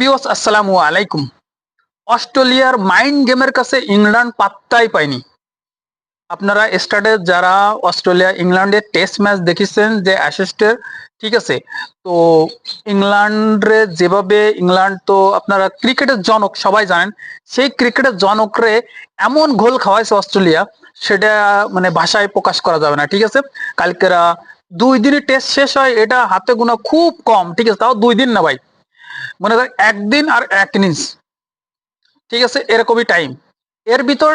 বিওস আসসালামু আলাইকুম অস্ট্রেলিয়ার মাইন্ড গেমের কাছে ইংল্যান্ড পাত্তাই পায়নি। আপনারা স্টার্টে যারা অস্ট্রেলিয়া ইংল্যান্ডের টেস্ট ম্যাচ দেখেছেন যে অ্যাসিস্টের ঠিক আছে? তো ইংল্যান্ডে যেভাবে ইংল্যান্ড তো আপনারা ক্রিকেটের জনক, সবাই জানেন, সেই ক্রিকেটের জনকরে এমন গোল খাওয়াইছে অস্ট্রেলিয়া সেটা মানে ভাষায় প্রকাশ করা যাবে না, ঠিক আছে? কালকেরা দুই দিনে টেস্ট শেষ হয়, এটা হাতে গোনা খুব কম, ঠিক আছে? তাও দুই দিন না ভাই। মনে করেন একদিন আর এক ইনিংস। ঠিক আছে? এরকমই টাইম এর ভিতর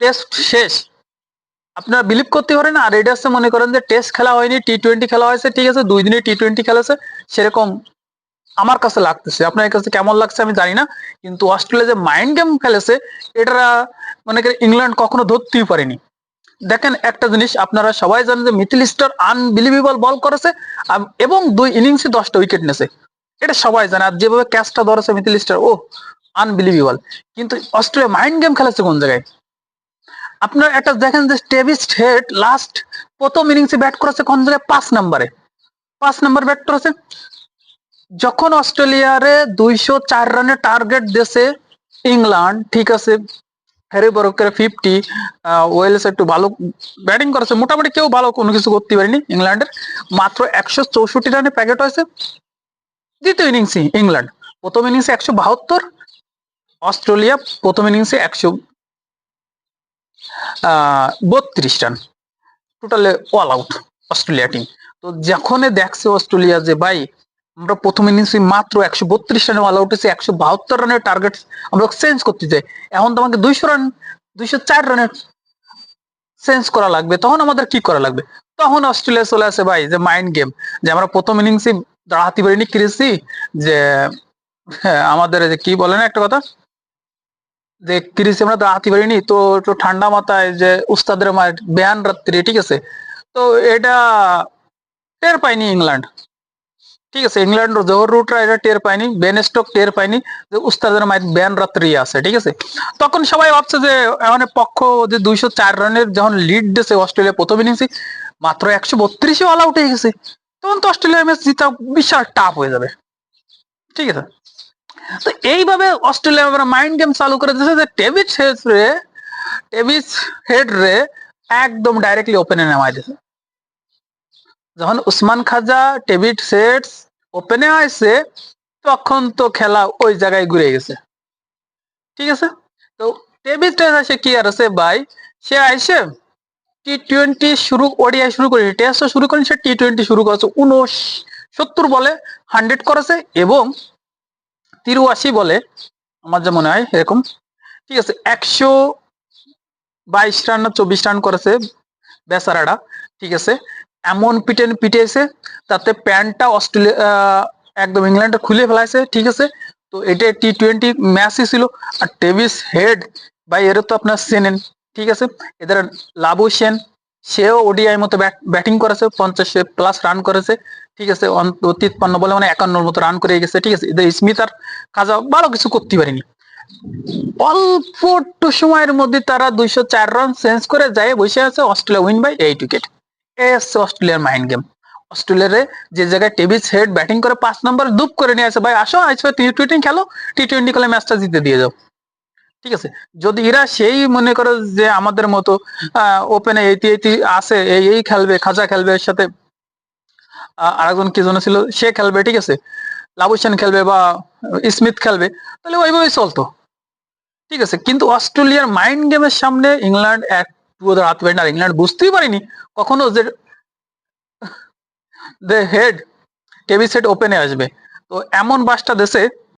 টেস্ট শেষ। আপনারা বিলিভ করতে পারেন আর এটা হচ্ছে মনে করেন যে টেস্ট খেলা হয়নি টি টোয়েন্টি খেলা হয়েছে, ঠিক আছে? দুই দিনে টি টোয়েন্টি খেলেছে, সেরকম আমার কাছে লাগতেছে। আপনার কাছে কেমন লাগছে আমি জানি না, কিন্তু অস্ট্রেলিয়া যে মাইন্ড গেম খেলেছে এটা মনে করেন ইংল্যান্ড কখনো ধরতেই পারেনি। দেখেন একটা জিনিস, আপনারা সবাই জানেন যে মিথিল স্টার আনবিলিভেবল বল করেছে এবং দুই ইনিংসে দশটা উইকেট নেছে এটা সবাই জানে। আর যেভাবে ক্যাচটা ধরেছে মিথিল স্টার ও আনবিলিভেবল কিন্তু অস্ট্রেলিয়া মাইন্ড গেম খেলেছে কোন জায়গায়? আপনারা একটা দেখেন যে টেভিস হেড লাস্ট প্রথম ইনিংসে ব্যাট করেছে কোন জায়গায়? পাঁচ নম্বরে। পাঁচ নম্বর ব্যাট করেছে। যখন অস্ট্রেলিয়ারে দুইশো চার রানের টার্গেট দেশে ইংল্যান্ড, ঠিক আছে, হ্যারি বরকের ফিফটি ওয়েলস একটু ভালো ব্যাটিং করেছে। মোটামুটি কেউ ভালো কোনো কিছু করতে পারেনি ইংল্যান্ডের। মাত্র একশো চৌষট্টি রানে প্যাকেট হয়েছে। দ্বিতীয় ইনিংসে ইংল্যান্ড। প্রথম ইনিংসে একশো বাহাত্তর, অস্ট্রেলিয়া প্রথম ইনিংসে একশো বত্রিশ রান টোটালে অল আউট অস্ট্রেলিয়া টিম তো যখন দেখছে অস্ট্রেলিয়া যে, ভাই, আমরা প্রথম ইনিংসে মাত্র একশো বত্রিশ রানে অল আউট হয়েছে একশো বাহাত্তর রানের টার্গেট আমরা চেঞ্জ করতে চাই। এখন তোমাকে দুইশো রান দুইশো চার রানের চেঞ্জ করা লাগবে। তখন আমাদের কি করা লাগবে? তখন অস্ট্রেলিয়া চলে আসে, ভাই, যে মাইন্ড গেম যে আমরা প্রথম ইনিংসে দাঁড়াতে পারিনি ক্রিসি যে হ্যাঁ, আমাদের যে কি বলে না একটা কথা? যে ক্রিসি আমরা দাঁড়াতে পারিনি তো একটু ঠান্ডা মাথায় যে উস্তাদের মায়ের বেয়ান রাত্রি ঠিক আছে? তো এটা টের পায়নি ইংল্যান্ড। ঠিক আছে ইংল্যান্ড জোহর রুটরা এটা টের পায়নি বেন স্টক টের পায়নি যে উস্তাদের মায়ের ব্যান রাত্রি আছে ঠিক আছে? তখন সবাই ভাবছে যে এমন পক্ষ যে দুইশো চার রানের যখন লিড দিয়েছে অস্ট্রেলিয়া প্রথম ইনিংসে মাত্র একশো বত্রিশে অল আউট হয়ে গেছে। তখন তো অস্ট্রেলিয়া ম্যাচ জিতা বিশাল টাফ হয়ে যাবে। ঠিক আছে? তো এইভাবে অস্ট্রেলিয়া আমরা মাইন্ড গেম চালু করে দিয়েছে যে টেভিস হেড রে টেভিস হেড রে একদম ডাইরেক্টলি ওপেনে নামাই দিয়েছে। যখন উসমান খাজা টেভিড সেটস ওপেনে আসছে তখন তো খেলা ওই জায়গায় ঘুরে গেছে। ঠিক আছে? তো টেভিড এসে কি আর আছে ভাই? সে আইসে টি টোয়েন্টি শুরু, ওডিআই শুরু করে টেস্ট শুরু করেন সে টি টোয়েন্টি শুরু করেছে উনস সত্তর বলে হান্ড্রেড করেছে এবং তিরুয়াশি বলে, আমার যা মনে হয় এরকম। ঠিক আছে, একশো বাইশ রান না চব্বিশ রান করেছে বেচারাটা ঠিক আছে। এমন পিটেন পিটেছে তাতে প্যান্টটা অস্ট্রেলিয়া একদম ইংল্যান্ডটা খুলে ফেলাইছে, ঠিক আছে। তো এটা টি টোয়েন্টি ম্যাচই ছিল। আর টেভিস হেড ভাই এর তো আপনার চেনেন। ঠিক আছে? এদের লাবু সেন, সেও ওডিআই মতো ব্যাটিং করেছে, পঞ্চাশ প্লাস রান করেছে, ঠিক আছে? তিপ্পান্ন বলে মানে একান্নর মতো রান করে গেছে, ঠিক আছে? এদের স্মিথ আর কাজা ভালো কিছু করতে পারেনি। অল্প একটু সময়ের মধ্যে তারা দুইশো চার রান চেঞ্জ করে যায় বসে আছে Australia win by eight wicket এ হচ্ছে অস্ট্রেলিয়ার মাইন্ড গেম অস্ট্রেলিয়ারে যে জায়গায় টেভিস হেড ব্যাটিং করে পাঁচ নম্বর দুপ করে নিয়ে আসে। ভাই, আসো আজকে টি টোয়েন্টি খেলো টি টোয়েন্টি খেলে ম্যাচটা জিতে দিয়ে যাও। ঠিক আছে? যদি এরা সেই মনে করে যে আমাদের মতো ওপেনে এইটি এইটি আসে এই এই খেলবে খাজা খেলবে, এর সাথে আরেকজন কি জন ছিল, সে খেলবে, ঠিক আছে? লাবুসান খেলবে বা স্মিথ খেলবে, তাহলে ওইভাবেই চলতো। ঠিক আছে? কিন্তু অস্ট্রেলিয়ার মাইন্ড গেমের সামনে ইংল্যান্ড একটু ওদের হাত পারে না আর ইংল্যান্ড বুঝতেই পারিনি কখনো যে দ্য হেড টেভিস হেড ওপেনে আসবে। তো এমন বাসটা দেশে